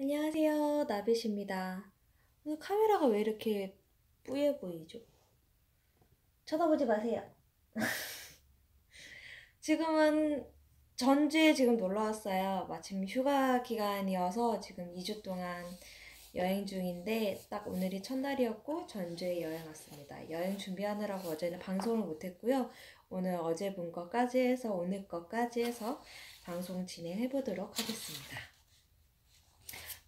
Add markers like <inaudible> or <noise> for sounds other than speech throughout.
안녕하세요. 나빗입니다. 오늘 카메라가 왜 이렇게 뿌예 보이죠? 쳐다보지 마세요. <laughs> 지금은 전주에 지금 놀러 왔어요. 마침 휴가 기간이어서 지금 2주 동안 여행 중인데 딱 오늘이 첫날이었고 전주에 여행 왔습니다. 여행 준비하느라고 어제는 방송을 못했고요. 오늘 어제 본 것까지 해서 오늘 것까지 해서 방송 진행해 보도록 하겠습니다.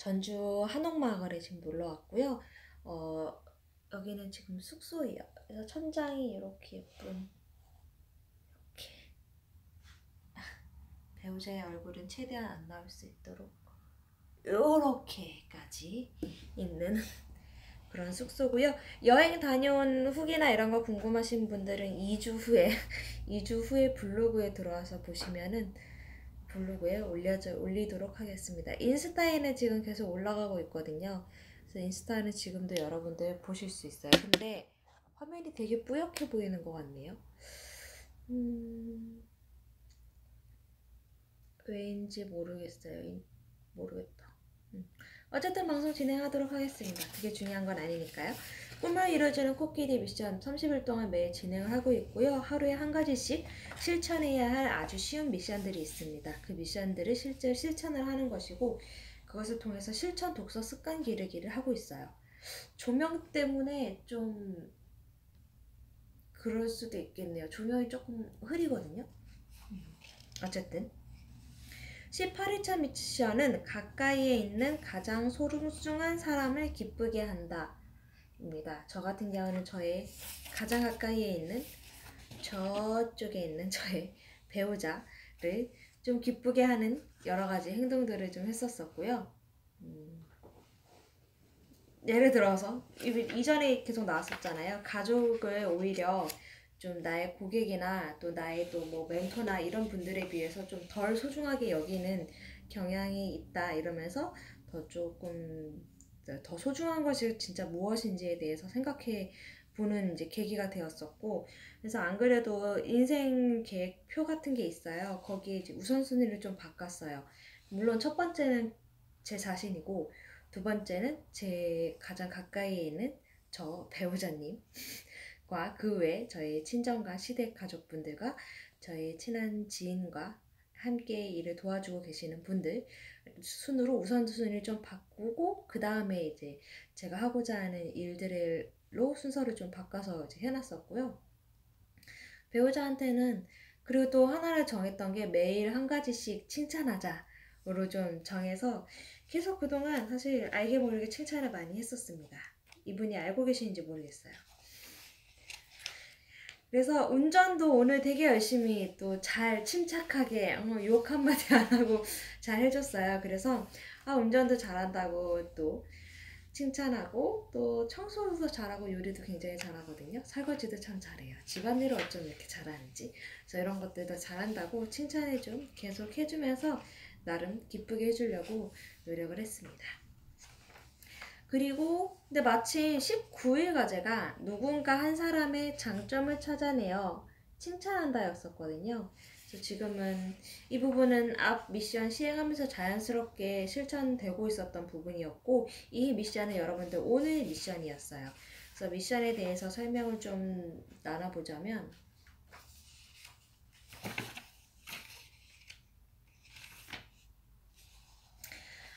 전주 한옥마을에 지금 놀러 왔고요. 어, 여기는 지금 숙소예요. 그래서 천장이 이렇게 예쁜 이렇게 <laughs> 배우자의 얼굴은 최대한 안 나올 수 있도록 이렇게까지 있는 <laughs> 그런 숙소고요. 여행 다녀온 후기나 이런 거 궁금하신 분들은 2주 후에 <laughs> 2주 후에 블로그에 들어와서 보시면은 블로그에 올려져 올리도록 하겠습니다. 인스타에는 지금 계속 올라가고 있거든요. 그래서 인스타는 지금도 여러분들 보실 수 있어요. 근데 화면이 되게 뿌옇게 보이는 것 같네요. 음, 왜인지 모르겠어요. 모르겠다. 음. 어쨌든 방송 진행하도록 하겠습니다. 그게 중요한 건 아니니까요. 꿈을 이루어주는 코끼리 미션 30일 동안 매일 진행을 하고 있고요. 하루에 한 가지씩 실천해야 할 아주 쉬운 미션들이 있습니다. 그 미션들을 실제 실천을 하는 것이고 그것을 통해서 실천 독서 습관 기르기를 하고 있어요. 조명 때문에 좀 그럴 수도 있겠네요. 조명이 조금 흐리거든요. 어쨌든 18일차 미션은 가까이에 있는 가장 소중한 사람을 기쁘게 한다. 입니다. 저 같은 경우는 저의 가장 가까이에 있는 저쪽에 있는 <laughs> 저의 배우자를 좀 기쁘게 하는 여러 가지 행동들을 좀 했었었고요. 음, 예를 들어서 이전에 계속 나왔었잖아요. 가족을 오히려 좀 나의 고객이나 또 나의 또 뭐 멘토나 이런 분들에 비해서 좀 덜 소중하게 여기는 경향이 있다 이러면서 더 조금 더 소중한 것이 진짜 무엇인지에 대해서 생각해 보는 이제 계기가 되었었고 그래서 안 그래도 인생 계획표 같은 게 있어요. 거기에 이제 우선순위를 좀 바꿨어요. 물론 첫 번째는 제 자신이고 두 번째는 제 가장 가까이에 있는 저 배우자님과 그 외 저의 친정과 시댁 가족분들과 저의 친한 지인과 함께 일을 도와주고 계시는 분들 순으로 우선순위를 좀 바꾸고 그 다음에 이제 제가 하고자 하는 일들로 순서를 좀 바꿔서 이제 해놨었고요. 배우자한테는 그리고 또 하나를 정했던 게 매일 한 가지씩 칭찬하자로 좀 정해서 계속 그동안 사실 알게 모르게 칭찬을 많이 했었습니다. 이분이 알고 계시는지 모르겠어요. 그래서 운전도 오늘 되게 열심히 또 잘 침착하게 어, 욕 한마디 안 하고 <laughs> 잘 해줬어요. 그래서 아 운전도 잘한다고 또 칭찬하고 또 청소도 잘하고 요리도 굉장히 잘하거든요. 설거지도 참 잘해요. 집안일을 어쩜 이렇게 잘하는지 그래서 이런 것들도 잘한다고 칭찬을 좀 계속 해주면서 나름 기쁘게 해주려고 노력을 했습니다. 그리고 근데 마침 19일 과제가 누군가 한 사람의 장점을 찾아내어 칭찬한다였었거든요. 그래서 지금은 이 부분은 앞 미션 시행하면서 자연스럽게 실천되고 있었던 부분이었고 이 미션은 여러분들 오늘 미션이었어요. 그래서 미션에 대해서 설명을 좀 나눠보자면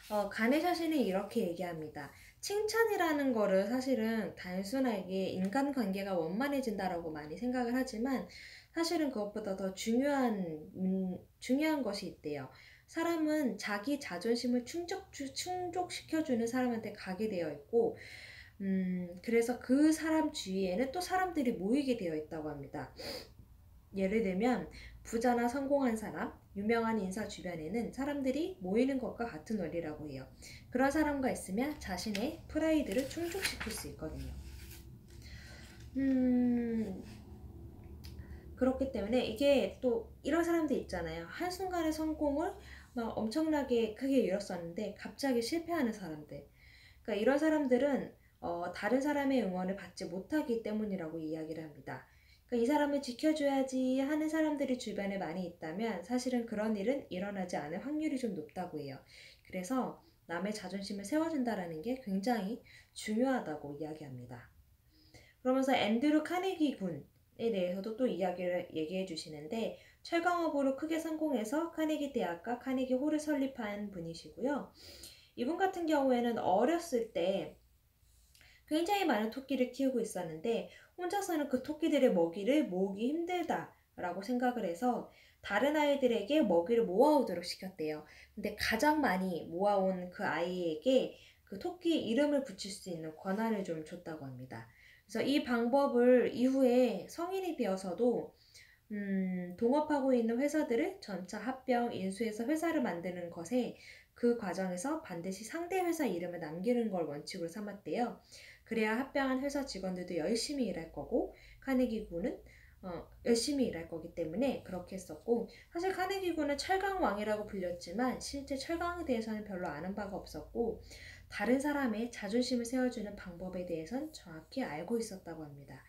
어, 가네샤시는 이렇게 얘기합니다. 칭찬이라는 거를 사실은 단순하게 인간관계가 원만해진다라고 많이 생각을 하지만 사실은 그것보다 더 중요한 음, 중요한 것이 있대요. 사람은 자기 자존심을 충족 충족시켜주는 사람한테 가게 되어 있고, 음, 그래서 그 사람 주위에는 또 사람들이 모이게 되어 있다고 합니다. 예를 들면 부자나 성공한 사람, 유명한 인사 주변에는 사람들이 모이는 것과 같은 원리라고 해요. 그런 사람과 있으면 자신의 프라이드를 충족시킬 수 있거든요. 음, 그렇기 때문에 이게 또 이런 사람들 있잖아요. 한순간에 성공을 막 엄청나게 크게 이뤘었는데 갑자기 실패하는 사람들. 그러니까 이런 사람들은 어, 다른 사람의 응원을 받지 못하기 때문이라고 이야기를 합니다. 그러니까 이 사람을 지켜줘야지 하는 사람들이 주변에 많이 있다면 사실은 그런 일은 일어나지 않을 확률이 좀 높다고 해요. 그래서 남의 자존심을 세워준다라는 게 굉장히 중요하다고 이야기합니다. 그러면서 앤드루 카네기 군에 대해서도 또 이야기를 얘기해 주시는데 철강업으로 크게 성공해서 카네기 대학과 카네기 홀을 설립한 분이시고요. 이분 같은 경우에는 어렸을 때 굉장히 많은 토끼를 키우고 있었는데 혼자서는 그 토끼들의 먹이를 모으기 힘들다라고 생각을 해서 다른 아이들에게 먹이를 모아오도록 시켰대요. 근데 가장 많이 모아온 그 아이에게 그 토끼 이름을 붙일 수 있는 권한을 좀 줬다고 합니다. 그래서 이 방법을 이후에 성인이 되어서도 음, 동업하고 있는 회사들을 전차 합병 인수해서 회사를 만드는 것에 그 과정에서 반드시 상대 회사 이름을 남기는 걸 원칙으로 삼았대요. 그래야 합병한 회사 직원들도 열심히 일할 거고 카네기군은 어, 열심히 일할 거기 때문에 그렇게 했었고 사실 카네기군은 철강왕이라고 불렸지만 실제 철강에 대해서는 별로 아는 바가 없었고 다른 사람의 자존심을 세워주는 방법에 대해선 정확히 알고 있었다고 합니다.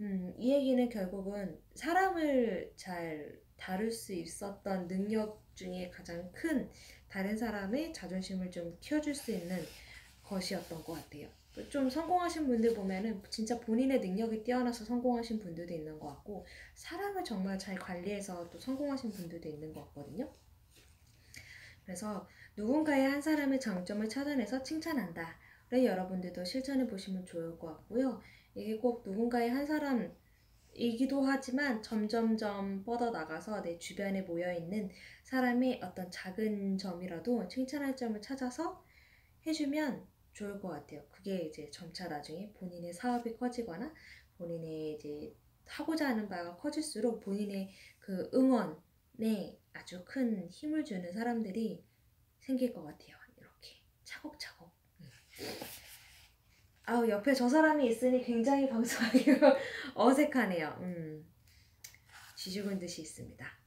음, 이 얘기는 결국은 사람을 잘 다룰 수 있었던 능력 중에 가장 큰 다른 사람의 자존심을 좀 키워줄 수 있는 것이었던 것 같아요. 좀 성공하신 분들 보면은 진짜 본인의 능력이 뛰어나서 성공하신 분들도 있는 것 같고 사람을 정말 잘 관리해서 또 성공하신 분들도 있는 것 같거든요. 그래서 누군가의 한 사람의 장점을 찾아내서 칭찬한다. 를 여러분들도 실천해 보시면 좋을 것 같고요. 이게 꼭 누군가의 한 사람 이기도 하지만 점점점 뻗어 나가서 내 주변에 모여 있는 사람의 어떤 작은 점이라도 칭찬할 점을 찾아서 해주면 좋을 것 같아요. 그게 이제 점차 나중에 본인의 사업이 커지거나 본인의 이제 하고자 하는 바가 커질수록 본인의 그 응원에 아주 큰 힘을 주는 사람들이 생길 것 같아요. 이렇게 차곡차곡. 음. 아우 옆에 저 사람이 있으니 굉장히 방송하기 <laughs> 어색하네요. 음. 쥐죽은 듯이 있습니다.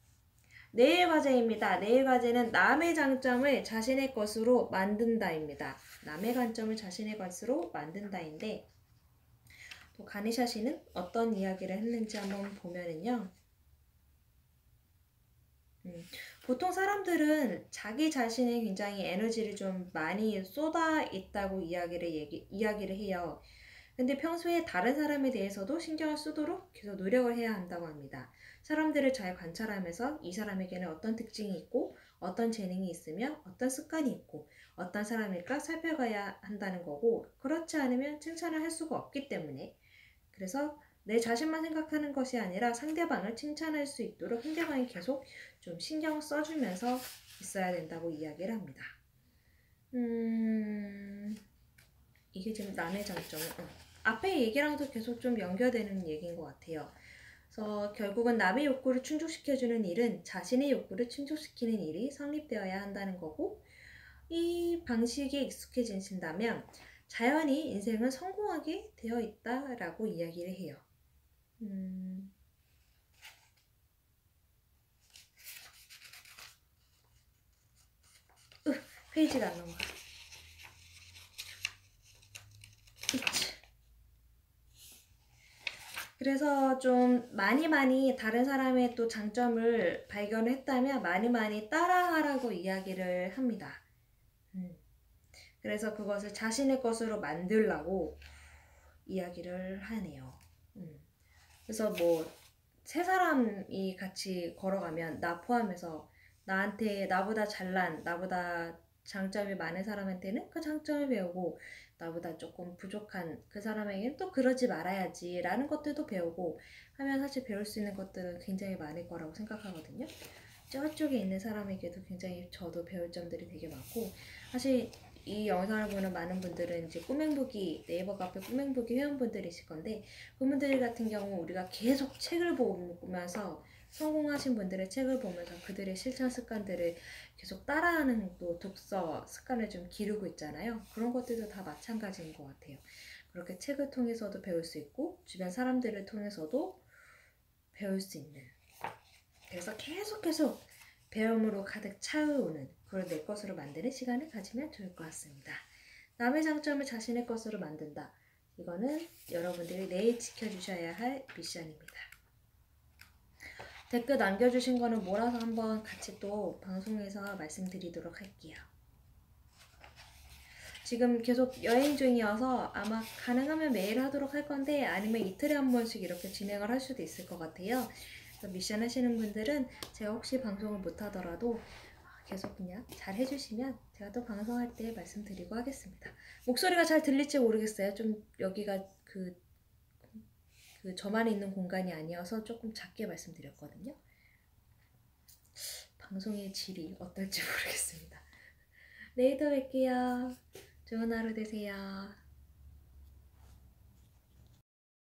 내일 과제입니다. 내일 과제는 남의 장점을 자신의 것으로 만든다입니다. 남의 관점을 자신의 것으로 만든다인데 또 가니샤 씨는 어떤 이야기를 했는지 한번 보면은요. 음, 보통 사람들은 자기 자신에 굉장히 에너지를 좀 많이 쏟아 있다고 이야기를 얘기, 이야기를 해요. 근데 평소에 다른 사람에 대해서도 신경을 쓰도록 계속 노력을 해야 한다고 합니다. 사람들을 잘 관찰하면서 이 사람에게는 어떤 특징이 있고 어떤 재능이 있으며 어떤 습관이 있고 어떤 사람일까 살펴가야 한다는 거고 그렇지 않으면 칭찬을 할 수가 없기 때문에 그래서 내 자신만 생각하는 것이 아니라 상대방을 칭찬할 수 있도록 상대방이 계속 좀 신경 써주면서 있어야 된다고 이야기를 합니다. 음, 이게 지금 남의 장점. 어. 앞에 얘기랑도 계속 좀 연결되는 얘기인 것 같아요. 그래서 결국은 남의 욕구를 충족시켜주는 일은 자신의 욕구를 충족시키는 일이 성립되어야 한다는 거고, 이 방식에 익숙해지신다면 자연히 인생은 성공하게 되어 있다라고 이야기를 해요. 음... 으, 페이지가 안 넘어가. 그래서 좀 많이 많이 다른 사람의 또 장점을 발견했다면 많이 많이 따라하라고 이야기를 합니다. 음. 그래서 그것을 자신의 것으로 만들라고 이야기를 하네요. 음. 그래서 뭐 세 사람이 같이 걸어가면 나 포함해서 나한테 나보다 잘난 나보다 장점이 많은 사람한테는 그 장점을 배우고 나보다 조금 부족한 그 사람에게는 또 그러지 말아야지 라는 것들도 배우고 하면 사실 배울 수 있는 것들은 굉장히 많을 거라고 생각하거든요. 저쪽에 있는 사람에게도 굉장히 저도 배울 점들이 되게 많고 사실 이 영상을 보는 많은 분들은 이제 꿈행보기 네이버 카페 꿈행보기 회원분들이실 건데 그분들 같은 경우 우리가 계속 책을 보면서 성공하신 분들의 책을 보면서 그들의 실천 습관들을 계속 따라하는 또 독서 습관을 좀 기르고 있잖아요. 그런 것들도 다 마찬가지인 것 같아요. 그렇게 책을 통해서도 배울 수 있고 주변 사람들을 통해서도 배울 수 있는 그래서 계속 계속 배움으로 가득 차오는 그걸 내 것으로 만드는 시간을 가지면 좋을 것 같습니다. 남의 장점을 자신의 것으로 만든다. 이거는 여러분들이 내일 지켜주셔야 할 미션입니다. 댓글 남겨주신 거는 몰아서 한번 같이 또 방송에서 말씀드리도록 할게요. 지금 계속 여행 중이어서 아마 가능하면 매일 하도록 할 건데 아니면 이틀에 한 번씩 이렇게 진행을 할 수도 있을 것 같아요. 미션 하시는 분들은 제가 혹시 방송을 못 하더라도 계속 그냥 잘 해주시면 제가 또 방송할 때 말씀드리고 하겠습니다. 목소리가 잘 들릴지 모르겠어요. 좀 여기가 그, 그 저만 있는 공간이 아니어서 조금 작게 말씀드렸거든요. 방송의 질이 어떨지 <laughs> 모르겠습니다. 내일 또 뵐게요. 좋은 하루 되세요.